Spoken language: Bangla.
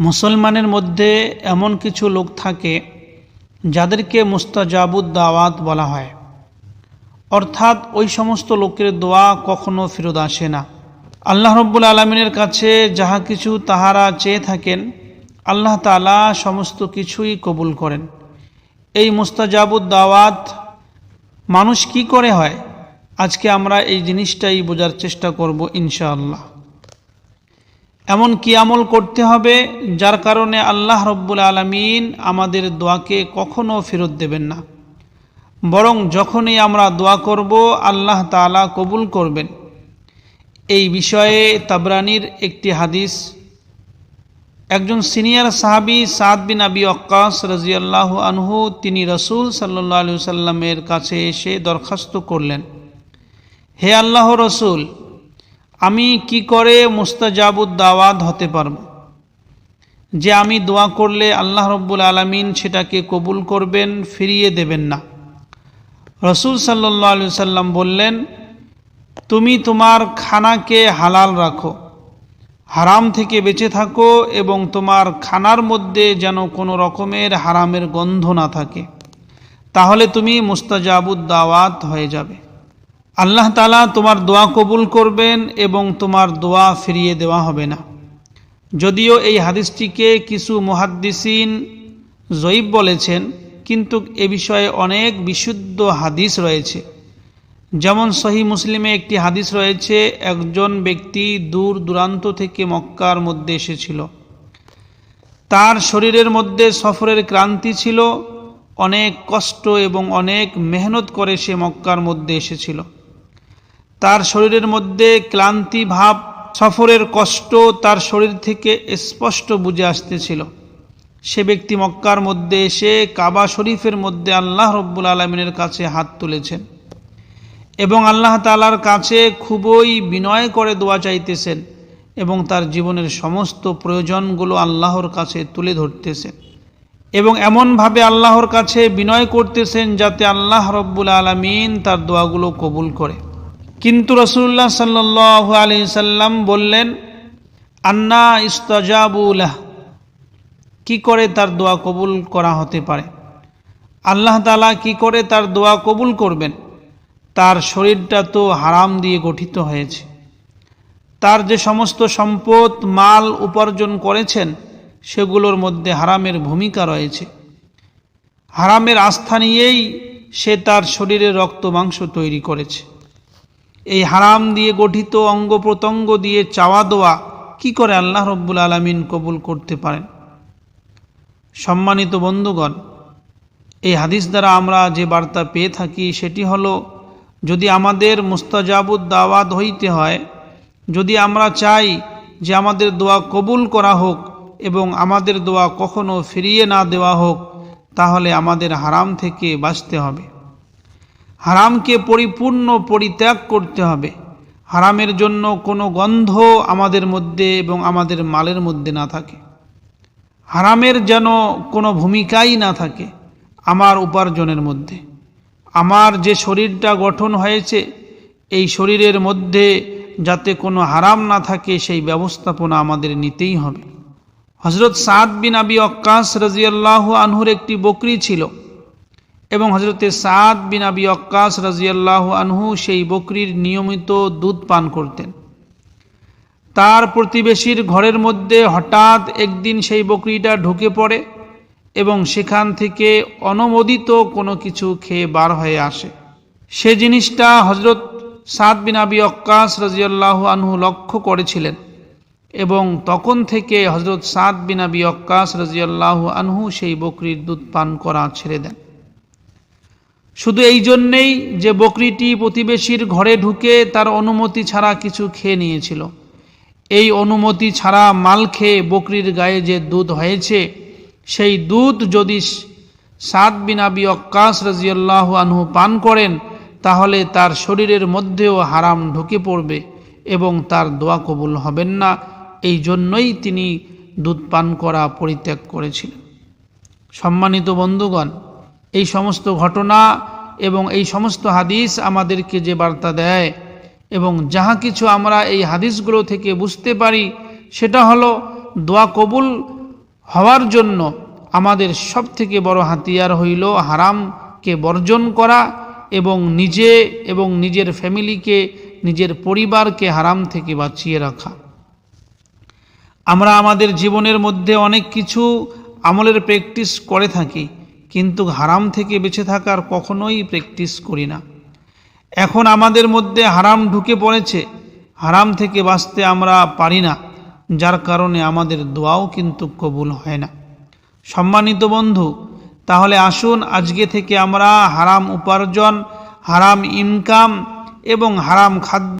মুসলমানের মধ্যে এমন কিছু লোক থাকে যাদেরকে মুস্তাজাবুদ দাওয়াত বলা হয়। অর্থাৎ ওই সমস্ত লোকের দোয়া কখনো ফেরত আসে না। আল্লাহ রব্বুল আলমিনের কাছে যাহা কিছু তাহারা চেয়ে থাকেন, আল্লাহ তালা সমস্ত কিছুই কবুল করেন। এই মুস্তাজাবুদ দাওয়াত মানুষ কি করে হয়? আজকে আমরা এই জিনিসটাই বোঝার চেষ্টা করব ইনশাআল্লাহ। এমন কি আমল করতে হবে যার কারণে আল্লাহ রব্বুল আলমিন আমাদের দোয়াকে কখনো ফেরত দেবেন না। বরং যখনই আমরা দোয়া করব, আল্লাহ তালা কবুল করবেন। এই বিষয়ে তাবরানির একটি হাদিস। একজন সিনিয়র সাহাবি সাদ বিন আবি অক্কাস রাজিয়াল্লাহ আনহু, তিনি রসুল সাল্লাহ আলু সাল্লামের কাছে এসে দরখাস্ত করলেন, হে আল্লাহ রসুল আমি কি করে মুস্তাজাবুদ দাওয়াত হতে পারব? যে আমি দোয়া করলে আল্লাহ রব্বুল আলমিন সেটাকে কবুল করবেন, ফিরিয়ে দেবেন না। রসুল সাল্লাহ আলু সাল্লাম বললেন, তুমি তোমার খানাকে হালাল রাখো, হারাম থেকে বেঁচে থাকো এবং তোমার খানার মধ্যে যেন কোনো রকমের হারামের গন্ধ না থাকে। তাহলে তুমি মুস্তাজাবুদ দাওয়াত হয়ে যাবে। আল্লাহ তালা তোমার দোয়া কবুল করবেন এবং তোমার দোয়া ফিরিয়ে দেওয়া হবে না। যদিও এই হাদিসটিকে কিছু মুহাদ্দিসিন জয়ীব বলেছেন, কিন্তু এ বিষয়ে অনেক বিশুদ্ধ হাদিস রয়েছে। যেমন সহি মুসলিমে একটি হাদিস রয়েছে, একজন ব্যক্তি দূর দূরান্ত থেকে মক্কার মধ্যে এসেছিল। তার শরীরের মধ্যে সফরের ক্রান্তি ছিল, অনেক কষ্ট এবং অনেক মেহনত করে সে মক্কার মধ্যে এসেছিল। তার শরীরের মধ্যে ক্লান্তি ভাব, সফরের কষ্ট তার শরীর থেকে স্পষ্ট বুঝে আসতেছিল। সে ব্যক্তি মক্কার মধ্যে এসে কাবা শরীফের মধ্যে আল্লাহ রব্বুল আলমিনের কাছে হাত তুলেছেন এবং আল্লাহ তালার কাছে খুবই বিনয় করে দোয়া চাইতেছেন এবং তার জীবনের সমস্ত প্রয়োজনগুলো আল্লাহর কাছে তুলে ধরতেছেন এবং এমনভাবে আল্লাহর কাছে বিনয় করতেছেন যাতে আল্লাহ রব্বুল আলমিন তার দোয়াগুলো কবুল করে। কিন্তু রসুল্লাহ সাল্লাহ আলি সাল্লাম বললেন, আন্না ইস্তাজাবুল্লাহ কি করে তার দোয়া কবুল করা হতে পারে? আল্লাহ তালা কি করে তার দোয়া কবুল করবেন? তার শরীরটা তো হারাম দিয়ে গঠিত হয়েছে। তার যে সমস্ত সম্পদ, মাল উপার্জন করেছেন, সেগুলোর মধ্যে হারামের ভূমিকা রয়েছে। হারামের আস্থা নিয়েই সে তার শরীরে রক্ত মাংস তৈরি করেছে। এই হারাম দিয়ে গঠিত অঙ্গ প্রত্যঙ্গ দিয়ে চাওয়া দোয়া কি করে আল্লাহ রব্বুল আলমিন কবুল করতে পারেন? সম্মানিত বন্ধুগণ, এই হাদিস দ্বারা আমরা যে বার্তা পেয়ে থাকি সেটি হলো, যদি আমাদের মুস্তাজাবুদ দাওয়াত হইতে হয়, যদি আমরা চাই যে আমাদের দোয়া কবুল করা হোক এবং আমাদের দোয়া কখনো ফিরিয়ে না দেওয়া হোক, তাহলে আমাদের হারাম থেকে বাঁচতে হবে। হারামকে পরিপূর্ণ পরিত্যাগ করতে হবে। হারামের জন্য কোনো গন্ধ আমাদের মধ্যে এবং আমাদের মালের মধ্যে না থাকে। হারামের যেন কোনো ভূমিকাই না থাকে আমার উপার্জনের মধ্যে। আমার যে শরীরটা গঠন হয়েছে, এই শরীরের মধ্যে যাতে কোনো হারাম না থাকে সেই ব্যবস্থাপনা আমাদের নিতেই হবে। হজরত সাদ বিন আবি অক্কাস রাজিয়াল্লাহ আনহুর একটি বকরি ছিল। এবং হজরতে সাদ বিন আবি অক্কাস রাজিয়াল্লাহ আনহু সেই বকরির নিয়মিত দুধ পান করতেন। তার প্রতিবেশীর ঘরের মধ্যে হঠাৎ একদিন সেই বকরিটা ঢুকে পড়ে এবং সেখান থেকে অনুমোদিত কোনো কিছু খেয়ে বার হয়ে আসে। সে জিনিসটা হজরত সাদ বিন আবি অক্কাস রাজিয়াল্লাহ আনহু লক্ষ্য করেছিলেন এবং তখন থেকে হজরত সাদ বিন আবি অক্কাস রাজিয়াল্লাহ আনহু সেই বকরির দুধ পান করা ছেড়ে দেন। শুধু এই জন্যেই যে বকরিটি প্রতিবেশীর ঘরে ঢুকে তার অনুমতি ছাড়া কিছু খেয়ে নিয়েছিল। এই অনুমতি ছাড়া মাল খেয়ে বকরির গায়ে যে দুধ হয়েছে, সেই দুধ যদি সাদ বিনাবি অক্কাস রাজিয়াল্লাহ আনহু পান করেন, তাহলে তার শরীরের মধ্যেও হারাম ঢুকে পড়বে এবং তার দোয়া কবুল হবেন না। এই জন্যই তিনি দুধ পান করা পরিত্যাগ করেছিলেন। সম্মানিত বন্ধুগণ এই সমস্ত ঘটনা এবং এই সমস্ত হাদিস আমাদেরকে যে বার্তা দেয় এবং যাহা কিছু আমরা এই হাদিসগুলো থেকে বুঝতে পারি, সেটা হলো দোয়া কবুল হওয়ার জন্য আমাদের সব থেকে বড় হাতিয়ার হইল হারামকে বর্জন করা এবং নিজে এবং নিজের ফ্যামিলিকে, নিজের পরিবারকে হারাম থেকে বাঁচিয়ে রাখা। আমরা আমাদের জীবনের মধ্যে অনেক কিছু আমলের প্র্যাকটিস করে থাকি। কিন্তু হারাম থেকে বেঁচে থাকার কখনোই প্র্যাকটিস করি না। এখন আমাদের মধ্যে হারাম ঢুকে পড়েছে, হারাম থেকে বাঁচতে আমরা পারি না, যার কারণে আমাদের দোয়াও কিন্তু কবুল হয় না। সম্মানিত বন্ধু, তাহলে আসুন আজকে থেকে আমরা হারাম উপার্জন, হারাম ইনকাম এবং হারাম খাদ্য